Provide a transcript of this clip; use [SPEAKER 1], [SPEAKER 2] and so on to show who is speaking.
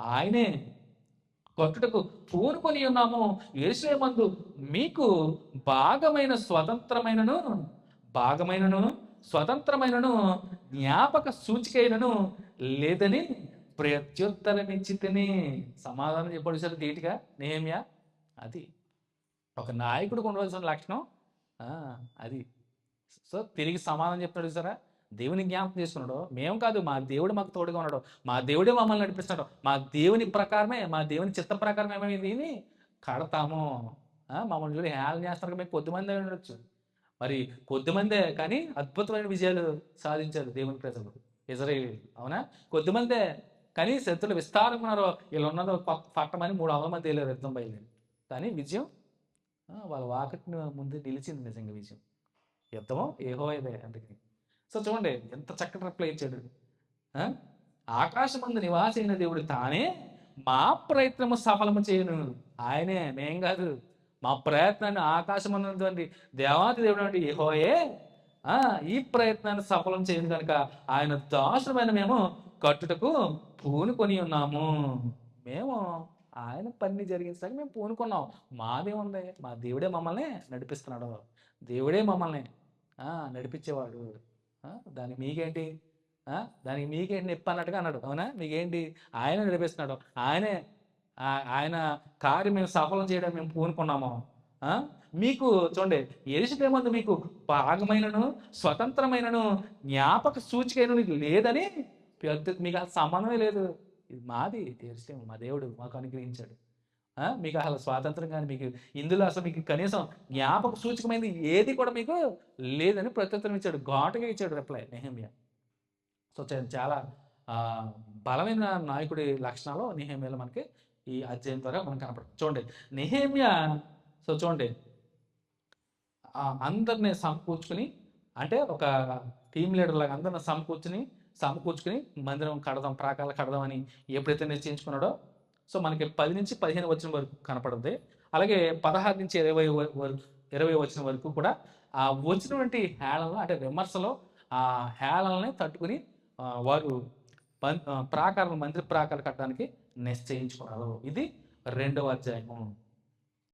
[SPEAKER 1] ఆయనే కొట్టుటకు పూనుకొని ఉన్నాము. మందు మీకు భాగమైన స్వతంత్రమైనను భాగమైనను స్వతంత్రమైనను జ్ఞాపక సూచికైనను లేదని ప్రత్యుత్తరమిచ్చితేనే. సమాధానం చెప్పాడు సార్ ధీటుగా నేమ్యా అది. ఒక నాయకుడికి ఉండవలసిన లక్షణం. అది. సో తిరిగి సమాధానం చెప్తాడు సరే దేవుని జ్ఞాపకం చేస్తున్నాడు? మేము కాదు మా దేవుడు మాకు తోడుగా ఉన్నాడు. మా దేవుడే మమ్మల్ని నడిపిస్తున్నాడు. మా దేవుని ప్రకారమే మా దేవుని చిత్త ప్రకారం ఏమైంది దీన్ని కడతాము. మమ్మల్ని చూసి హేళన చేస్తారు మేము కొద్దిమంది ఉండొచ్చు. మరి కొద్దిమందే కానీ అద్భుతమైన విజయాలు సాధించారు దేవుని ప్రజలు. ఇజ్రాయిల్ అవునా? కొద్దిమందే కానీ శత్రులు విస్తారంగా ఉన్నారు. వీళ్ళు ఉన్నదో ప- పట్టమని మూడు వందల మంది వెళ్ళారు యుద్ధం బయలుదేరి. కానీ విజయం వాళ్ళ వాకట్ని ముందు నిలిచింది నిజంగా విజయం. యుద్ధము ఏహో ఇదే అందుకని. సో చూడండి ఎంత చక్కటి రిప్లై ఇచ్చాడు. ఆ? ఆకాశమందు నివాసైన దేవుడు తానే మా ప్రయత్నము సఫలము చేయను. ఆయనే మేం కాదు. మా ప్రయత్నాన్ని ఆకాశమంది దేవాతి దేవుడు అంటే యెహోవాయే ఈ ప్రయత్నాన్ని సఫలం చేయను కనుక ఆయన దాసులమైన మేము కట్టుటకు పూనుకొని ఉన్నాము. మేము ఆయన పని జరిగించడానికి మేము పూనుకున్నాం. మాదేముంది మా దేవుడే మమ్మల్ని నడిపిస్తున్నాడు. దేవుడే మమ్మల్ని నడిపించేవాడు. దానికి మీకేంటి? దానికి మీకేంటి నొప్పి అన్నట్టుగా అన్నాడు. అవునా? మీకేంటి? ఆయన నడిపిస్తున్నాడు ఆయనే ఆయన కార్యం మేము సఫలం చేయడం మేము పూనుకున్నాము. మీకు చూడండి ఎరుసలేమందు మీకు భాగమైనను స్వతంత్రమైనను జ్ఞాపక సూచికైన లేదని పెద్ద మీకు అసలు సంబంధమే లేదు. ఇది మాది ఎరుసలేము మా దేవుడు మాకు అనుగ్రహించాడు. మీకు అసలు స్వాతంత్రం కానీ మీకు ఇందులో అసలు మీకు కనీసం జ్ఞాపక సూచకమైనది ఏది కూడా మీకు లేదని ప్రత్యుత్తరం ఇచ్చాడు. ఘాటుగా ఇచ్చాడు రిప్లై నెహమ్య. సో చాలా బలమైన నాయకుడి లక్షణాలు నెహేమియాలో మనకి ఈ అధ్యయనం ద్వారా మనకు కనపడుతుంది చూడండి నెహేమియ సో చూడండి అందరిని సమకూర్చుకుని అంటే ఒక టీం లీడర్ లాగా అందరిని సమకూర్చుని సమకూర్చుకుని మందిరం కడదాం ప్రాకాలు కడదాం అని ఎప్పుడైతే నిశ్చయించుకున్నాడో సో మనకి పది నుంచి పదిహేను వచ్చిన వరకు కనపడుతుంది అలాగే పదహారు నుంచి ఇరవై వరకు ఇరవై వచ్చిన వరకు కూడా ఆ వచ్చినటువంటి హేళనలు అంటే విమర్శలో ఆ హేళనల్ని తట్టుకుని వారు పం- మంత్రి ప్రాకారం మందిర కట్టడానికి నిశ్చయించుకున్నారు ఇది రెండవ అధ్యాయము.